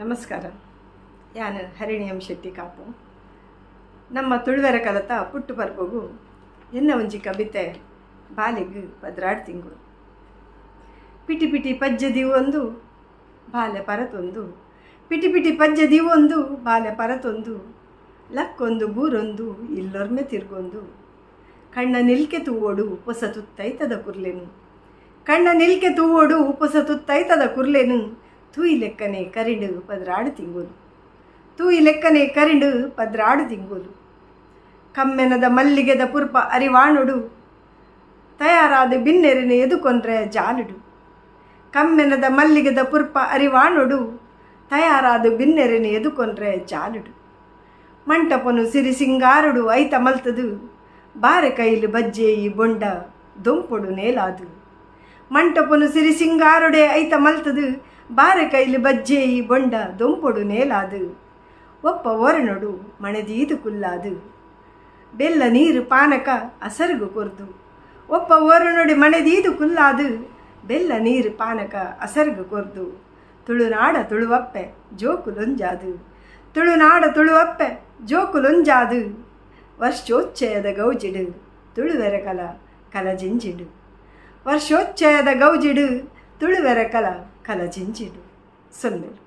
ನಮಸ್ಕಾರ. ಹರಿಣಿ ಎಂ ಶೆಟ್ಟಿ ಕಾಪು. ನಮ್ಮ ತುಳುವೆರ ಕಲತ ಪುಟ್ಟು ಬರ್ಬೋಗು ಎನ್ನ ಒಂಜಿ ಕವಿತೆ ಬಾಲಿಗೆ ಪದ್ರಾಡ್ ತಿಂಗಳು. ಪಿಟಿ ಪಿಟಿ ಪಜ್ಜೆ ದಿವೊಂದು ಬಾಲೆ ಪರತೊಂದು. ಪಿಟಿ ಪಿಟಿ ಪಜ್ಜೆ ದಿವೊಂದು ಬಾಲೆ ಪರತೊಂದು. ಲಕ್ಕೊಂದು ಬೂರೊಂದು ಇಲ್ಲೊರ್ಮೆ ತಿರ್ಗೊಂದು. ಕಣ್ಣ ನಿಲ್ಕೆ ತೂವೋಡು ಉಪಸತುತ್ತೈತದ ಕುರ್ಲೆನು. ಕಣ್ಣ ನಿಲ್ಕೆ ತೂವೋಡು ಉಪಸತುತ್ತೈತದ ಕುರ್ಲೆನು. ತೂಯಿ ಲೆಕ್ಕನೆ ಕರಿಂಡು ಪದ್ರಾಡು ತಿಂಗೋದು. ತೂಯಿ ಲೆಕ್ಕನೆ ಕರಿಂಡು ಪದ್ರಾಡು ತಿಂಗೋಲು ಕಮ್ಮೆನದ ಮಲ್ಲಿಗೆದ ಪುರ್ಪ ಅರಿವಾಣುಡು. ತಯಾರಾದ ಬಿನ್ನೆರಿನ ಎದುಕೊಂಡ್ರೆ ಜಾಲುಡು ಕಮ್ಮೆನದ ಮಲ್ಲಿಗೆದ ಪುರ್ಪ ಅರಿವಾಣುಡು. ತಯಾರಾದ ಬಿನ್ನೆರಿನ ಎದುಕೊಂಡ್ರೆ ಜಾಲುಡು ಮಂಟಪನು ಸಿರಿ ಸಿಂಗಾರುಡು ಐತ ಮಲ್ತದು. ಬಾರೆ ಕೈಲು ಈ ಬೊಂಡ ದೊಂಪುಡು ನೇಲಾದು. ಮಂಟಪನು ಸಿರಿ ಸಿಂಗಾರುಡೆ ಐತ ಮಲ್ತದು. ಬಾರೆ ಕೈಲಿ ಬಜ್ಜೆ ಈ ಬೊಂಡ ದೊಂಪುಡು ನೇಲಾದು. ಒಪ್ಪ ಒರನೊಡು ಮಣದೀದು ಕುಲ್ಲಾದು. ಬೆಲ್ಲ ನೀರು ಪಾನಕ ಅಸರುಗು ಕೊರ್ದು. ಒಪ್ಪ ಒರನೊಡೆ ಮಣದೀದು ಕುಲ್ಲಾದು. ಬೆಲ್ಲ ನೀರು ಪಾನಕ ಅಸರುಗು ಕೊರ್ದು. ತುಳುನಾಡ ತುಳುವಪ್ಪೆ ಜೋಕುಲೊಂಜಾದು ತುಳುನಾಡ ತುಳುವಪ್ಪೆ ಜೋಕುಲೊಂಜಾದು ವರ್ಷೋಚ್ಚಯದ ಗೌಜಿಡು. ತುಳುವೆರ ಕಲ ಕಲಜಿಂಜಿಡು ವರ್ಷೋಚ್ಚಯದ ಗೌಜಿಡು. ತುಳುವೆರ ಕಲ ಕಲಜಿಂಜಿಡು ಸೊನ್ನೆಲು